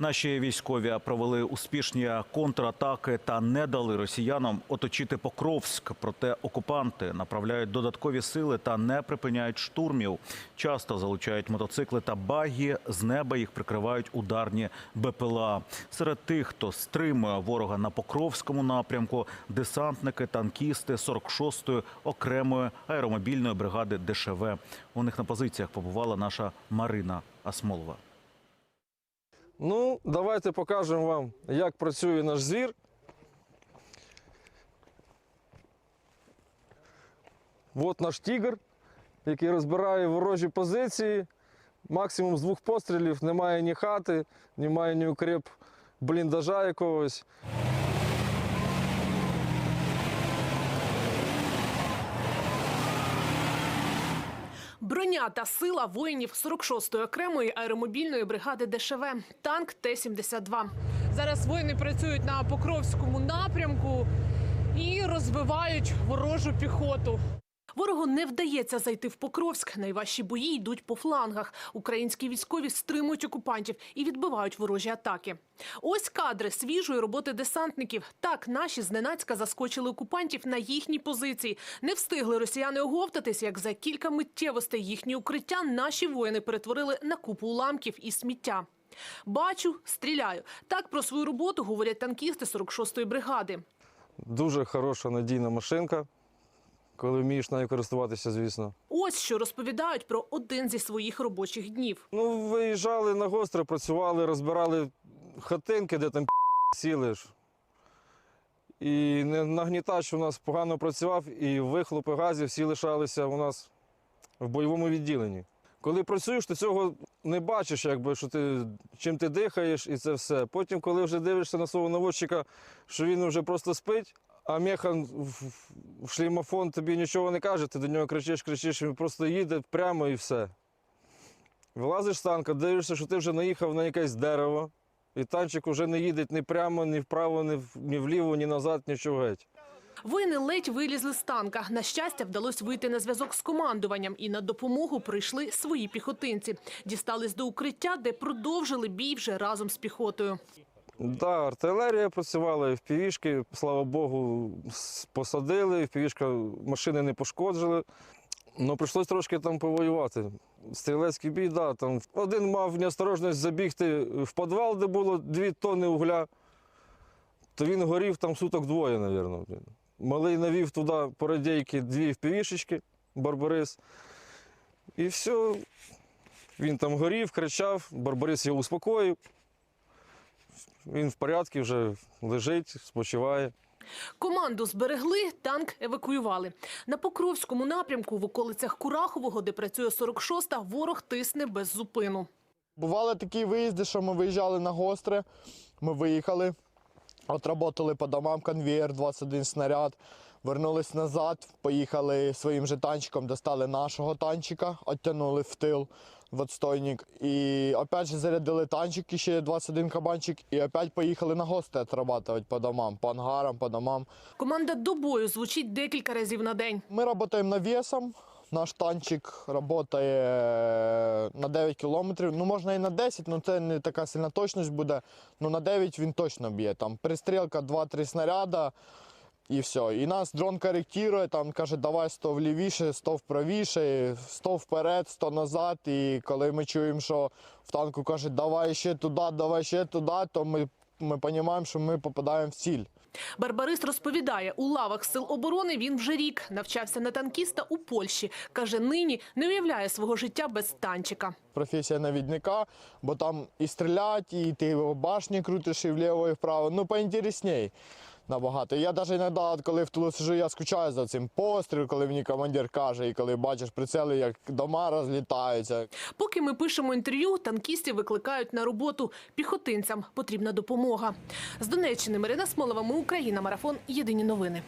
Наші військові провели успішні контратаки та не дали росіянам оточити Покровськ. Проте окупанти направляють додаткові сили та не припиняють штурмів. Часто залучають мотоцикли та багі. З неба їх прикривають ударні БПЛА. Серед тих, хто стримує ворога на Покровському напрямку, десантники, танкісти 46-ї окремої аеромобільної бригади ДШВ. У них на позиціях побувала наша Марина Асмолова. Ну, давайте покажемо вам, як працює наш звір. От наш тігр, який розбирає ворожі позиції. Максимум з двох пострілів немає ні хати, немає ні укріп бліндажа якогось. Броня та сила воїнів 46-ї окремої аеромобільної бригади ДШВ. Танк Т-72. Зараз воїни працюють на Покровському напрямку і розбивають ворожу піхоту. Ворогу не вдається зайти в Покровськ. Найважчі бої йдуть по флангах. Українські військові стримують окупантів і відбивають ворожі атаки. Ось кадри свіжої роботи десантників. Так наші зненацька заскочили окупантів на їхні позиції. Не встигли росіяни оговтатись, як за кілька миттєвостей їхні укриття наші воїни перетворили на купу уламків і сміття. Бачу, стріляю. Так про свою роботу говорять танкісти 46-ї бригади. Дуже хороша надійна машинка, коли вмієш нею користуватися, звісно. Ось що розповідають про один зі своїх робочих днів. Ну, виїжджали на гостре, працювали, розбирали хатинки, де там сіли. ж. І нагнітач у нас погано працював, і вихлопи газів всі лишалися у нас в бойовому відділенні. Коли працюєш, ти цього не бачиш, якби, що ти, чим ти дихаєш, і це все. Потім, коли вже дивишся на свого наводчика, що він вже просто спить, а механ в, шлімофон тобі нічого не каже, ти до нього кричиш, кричиш, він просто їде прямо і все. Вилазиш з танка, дивишся, що ти вже наїхав на якесь дерево, і танчик вже не їде ні прямо, ні вправо, ні, в- ні вліво, ні назад, нічого геть. Воїни ледь вилізли з танка. На щастя, вдалося вийти на зв'язок з командуванням, і на допомогу прийшли свої піхотинці. Дістались до укриття, де продовжили бій вже разом з піхотою. Да, артилерія працювала, в півішки, слава Богу, посадили, в півішка машини не пошкоджили. Ну, прийшлось трошки там повоювати. Стрілецький бій, да, там один мав неосторожність забігти в підвал, де було дві тонни угля, то він горів там суток двоє, мабуть. Малий навів туди по радійки дві впівішечки, Барбарис. І все. Він там горів, кричав, Барбарис його успокоїв. Він в порядку вже лежить, спочиває. Команду зберегли, танк евакуювали. На Покровському напрямку в околицях Курахового, де працює 46-та, ворог тисне без зупину. Бували такі виїзди, що ми виїжджали на гостре, ми виїхали, отработали по домам конвейер, 21 снаряд, вернулись назад, поїхали своїм же танчиком, достали нашого танчика, оттянули в тил в отстойник. І опять же зарядили танчик, ще 21 кабанчик, і опять поїхали на гости отрабатывать по домам, по ангарам, по домам. Команда до бою звучить декілька разів на день. Мы работаем навесом. Наш танчик працює на 9 кілометрів. Ну, можна і на 10, але це не така сильна точність буде. Ну, на 9 він точно б'є. Там пристрілка 2-3 снаряда і все. І нас дрон коректує, там каже, давай 100 влівіше, 100 вправіше, 100 вперед, 100 назад. І коли ми чуємо, що в танку кажуть, давай ще туди, давай ще туди, то ми, ми розуміємо, що ми попадаємо в ціль. Барбарист розповідає, у лавах сил оборони він вже рік навчався на танкіста у Польщі. Каже, нині не уявляє свого життя без танчика. професія навідника, бо там і стрілять, і ти башні крутиш і вліво, і вправо. Ну, поінтересней набагато. Я навіть іноді, коли в тилу сижу, я скучаю за цим постріл, коли мені командир каже, і коли бачиш прицели, як дома розлітаються. Поки ми пишемо інтерв'ю, танкістів викликають на роботу. Піхотинцям потрібна допомога. З Донеччини Марина Смолова, ми Україна. Марафон. Єдині новини.